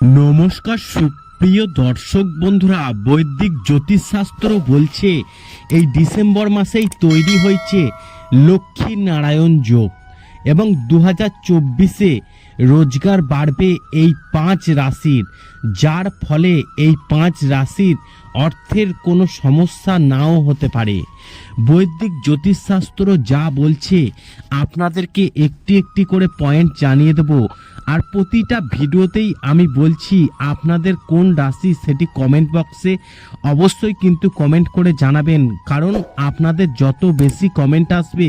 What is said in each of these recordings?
নমস্কার, সুপ্রিয় দর্শক বন্ধুরা, বৈদিক জ্যোতিষশাস্ত্র বলছে, এই ডিসেম্বর মাসেই তৈরি হয়েছে লক্ষ্মী নারায়ণ যোগ এবং দু হাজার চব্বিশে রোজগার বাড়বে এই পাঁচ রাশির। যার ফলে এই পাঁচ রাশির অর্থের কোনো সমস্যা নাও হতে পারে। বৈদিক জ্যোতিষশাস্ত্র যা বলছে, আপনাদেরকে একটি একটি করে পয়েন্ট জানিয়ে দেব। আর প্রতিটা ভিডিওতেই আমি বলছি, আপনাদের কোন রাশি সেটি কমেন্ট বক্সে অবশ্যই কিন্তু কমেন্ট করে জানাবেন। কারণ আপনাদের যত বেশি কমেন্ট আসবে,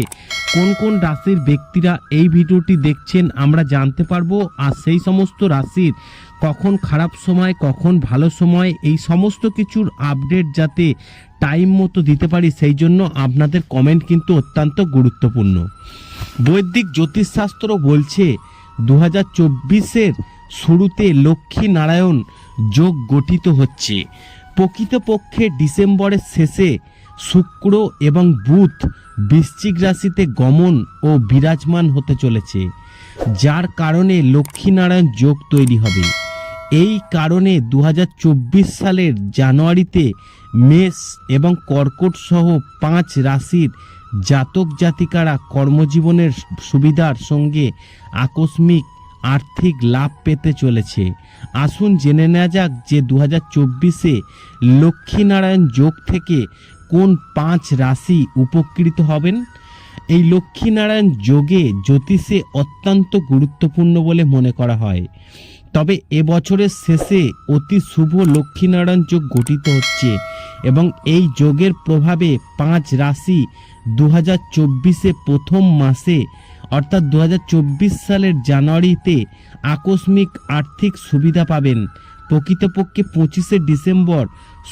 কোন কোন রাশির ব্যক্তিরা এই ভিডিওটি দেখছেন আমরা জানতে পারব। আর সেই সমস্ত রাশির কখন খারাপ সময়, কখন ভালো সময়, এই সমস্ত কিছুর আপডেট যাতে টাইম মতো দিতে পারি, সেই জন্য আপনাদের কমেন্ট কিন্তু অত্যন্ত গুরুত্বপূর্ণ। বৈদিক জ্যোতিষশাস্ত্র বলছে দু হাজার চব্বিশের শুরুতে লক্ষ্মী নারায়ণ যোগ গঠিত হচ্ছে। প্রকৃতপক্ষে ডিসেম্বরের শেষে শুক্র এবং বুধ বৃশ্চিক রাশিতে গমন ও বিরাজমান হতে চলেছে, যার কারণে লক্ষ্মীনারায়ণ যোগ তৈরি হবে। এই কারণে দু হাজার চব্বিশ সালের জানুয়ারিতে মেষ এবং কর্কট সহ পাঁচ রাশির জাতক জাতিকারা কর্মজীবনের সুবিধার সঙ্গে আকস্মিক আর্থিক লাভ পেতে চলেছে। আসুন জেনে নেওয়া যাক যে দু হাজার চব্বিশে লক্ষ্মীনারায়ণ যোগ থেকে কোন পাঁচ রাশি উপকৃত হবেন? এই লক্ষ্মীনারায়ণ যোগে জ্যোতিষে অত্যন্ত গুরুত্বপূর্ণ বলে মনে করা হয়। তবে এবছরের শেষে অতি শুভ লক্ষ্মীনারায়ণ যোগ গঠিত হচ্ছে এবং এই যোগের প্রভাবে পাঁচ রাশি দু হাজার প্রথম মাসে অর্থাৎ দু হাজার চব্বিশ সালের জানুয়ারিতে আকস্মিক আর্থিক সুবিধা পাবেন। প্রকৃতপক্ষে পঁচিশে ডিসেম্বর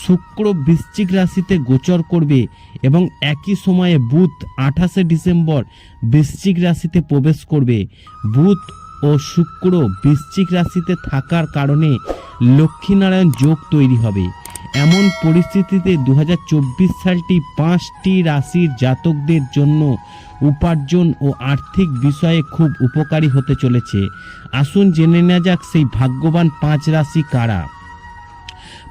শুক্র বৃশ্চিক রাশিতে গোচর করবে এবং একই সময়ে বুধ আঠাশে ডিসেম্বর বৃশ্চিক রাশিতে প্রবেশ করবে। বুধ ও শুক্র বৃশ্চিক রাশিতে থাকার কারণে লক্ষ্মীনারায়ণ যোগ তৈরি হবে। এমন পরিস্থিতিতে দু হাজার চব্বিশ সালটি পাঁচটি রাশির জাতকদের জন্য উপার্জন ও আর্থিক বিষয়ে খুব উপকারী হতে চলেছে। আসুন জেনে নেওয়া যাক সেই ভাগ্যবান পাঁচ রাশি কারা।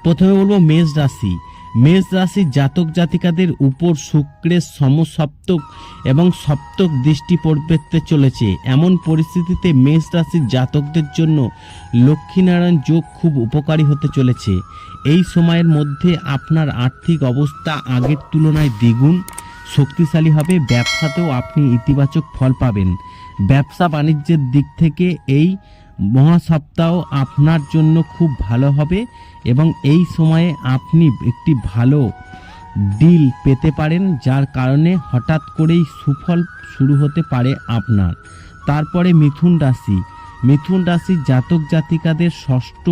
প্রথমে বলব মেষ রাশি। মেষ রাশির জাতক জাতিকাদের উপর শুক্রের সমসপ্তক এবং সপ্তক দৃষ্টি পড়তে চলেছে। এমন পরিস্থিতিতে মেষ রাশির জাতকদের জন্য লক্ষ্মীনারায়ণ যোগ খুব উপকারী হতে চলেছে। এই সময়ের মধ্যে আপনার আর্থিক অবস্থা আগের তুলনায় দ্বিগুণ, শক্তিশালী হবে, ব্যবসাতেও আপনি ইতিবাচক ফল পাবেন। ব্যবসা বাণিজ্যের দিক থেকে এই মহাসপ্তাহ আপনার জন্য খুব ভালো হবে এবং এই সময়ে আপনি একটি ভালো ডিল পেতে পারেন, যার কারণে হঠাৎ করেই সুফল শুরু হতে পারে আপনার। তারপরে মিথুন রাশি। মিথুন রাশির জাতক জাতিকাদের ষষ্ঠ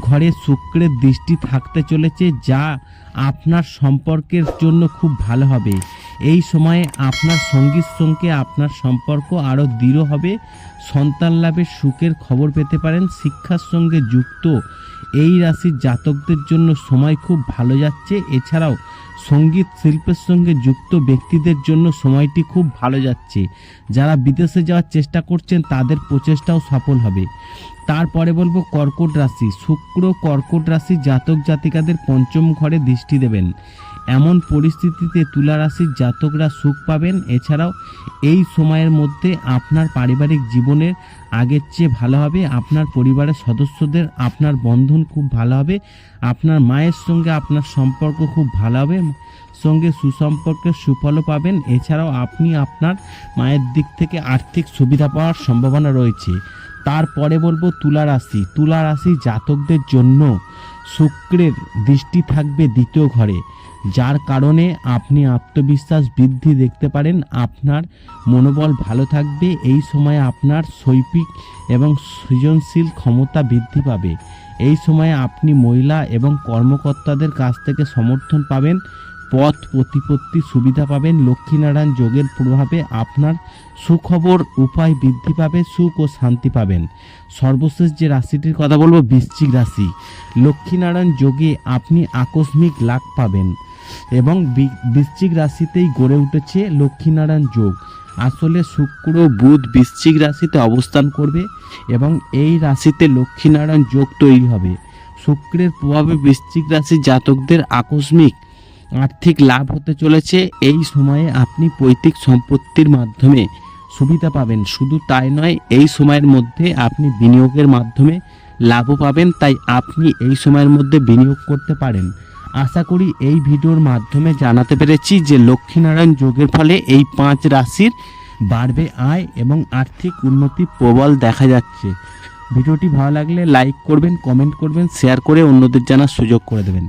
ঘরে শুক্রের দৃষ্টি থাকতে চলেছে, যা আপনার সম্পর্কের জন্য খুব ভালো হবে। এই সময়ে আপনার সঙ্গীর সঙ্গে আপনার সম্পর্ক আরও দৃঢ় হবে। সন্তান লাভের সুখের খবর পেতে পারেন, শিক্ষার সঙ্গে যুক্ত। এই রাশির জাতকদের জন্য সময় খুব ভালো যাচ্ছে। এছাড়াও সংগীত শিল্পের সঙ্গে যুক্ত ব্যক্তিদের জন্য সময়টি খুব ভালো যাচ্ছে। যারা বিদেশে যাওয়ার চেষ্টা করছেন, তাদের প্রচেষ্টাও সফল হবে। তারপরে বলব কর্কট রাশি। শুক্র কর্কট রাশি জাতক জাতিকাদের পঞ্চম ঘরে দৃষ্টি দেবেন। এমন পরিস্থিতিতে তুলা রাশির জাতকরা সুখ পাবেন। এছাড়াও এই সময়ের মধ্যে আপনার পারিবারিক জীবনের আগের চেয়ে ভালো হবে। আপনার পরিবারের সদস্যদের, আপনার বন্ধন খুব ভালো হবে। আপনার মায়ের সঙ্গে আপনার সম্পর্ক খুব ভালো হবে। সঙ্গে সুসম্পর্কের সুফলও পাবেন। এছাড়াও আপনি আপনার মায়ের দিক থেকে আর্থিক সুবিধা পাওয়ার সম্ভাবনা রয়েছে। তারপরে বলব তুলা রাশি তুলা রাশি জাতকদের জন্য শুক্রের দৃষ্টি থাকবে দ্বিতীয় ঘরে। যার কারণে আপনি আত্মবিশ্বাস বৃদ্ধি দেখতে পারেন, আপনার মনোবল ভালো থাকবে, এই সময়ে আপনার শৈল্পিক এবং সৃজনশীল ক্ষমতা বৃদ্ধি পাবে। এই সময়ে আপনি মহিলা এবং কর্মকর্তাদের কাছ থেকে সমর্থন পাবেন, পথ প্রতিপত্তি সুবিধা পাবেন, লক্ষ্মীনারায়ণ যোগের প্রভাবে আপনার সুখবর উপায় বৃদ্ধি পাবে, সুখ ও শান্তি পাবেন। সর্বশেষ যে রাশিটির কথা বলব, বৃশ্চিক রাশি। লক্ষ্মীনারায়ণ যোগে আপনি আকস্মিক লাভ পাবেন। এবং বৃশ্চিক রাশিতেই গড়ে উঠেছে লক্ষ্মীনারায়ণ যোগ। আসলে শুক্র বুধ বৃশ্চিক রাশিতে অবস্থান করবে এবং এই রাশিতে লক্ষ্মীনারায়ণ যোগ তৈরি হবে। শুক্রের প্রভাবে বৃশ্চিক রাশির জাতকদের আকস্মিক আর্থিক লাভ হতে চলেছে। এই সময়ে আপনি পৈতৃক সম্পত্তির মাধ্যমে সুবিধা পাবেন। শুধু তাই নয়, এই সময়ের মধ্যে আপনি বিনিয়োগের মাধ্যমে লাভও পাবেন। তাই আপনি এই সময়ের মধ্যে বিনিয়োগ করতে পারেন। আশা করি এই ভিডিওর মাধ্যমে জানাতে পেরেছি যে লক্ষ্মীনারায়ণ যোগের ফলে এই পাঁচ রাশির বাড়বে আয় এবং আর্থিক উন্নতি প্রবল দেখা যাচ্ছে। ভিডিওটি ভালো লাগলে লাইক করবেন, কমেন্ট করবেন, শেয়ার করে অন্যদের জানার সুযোগ করে দেবেন।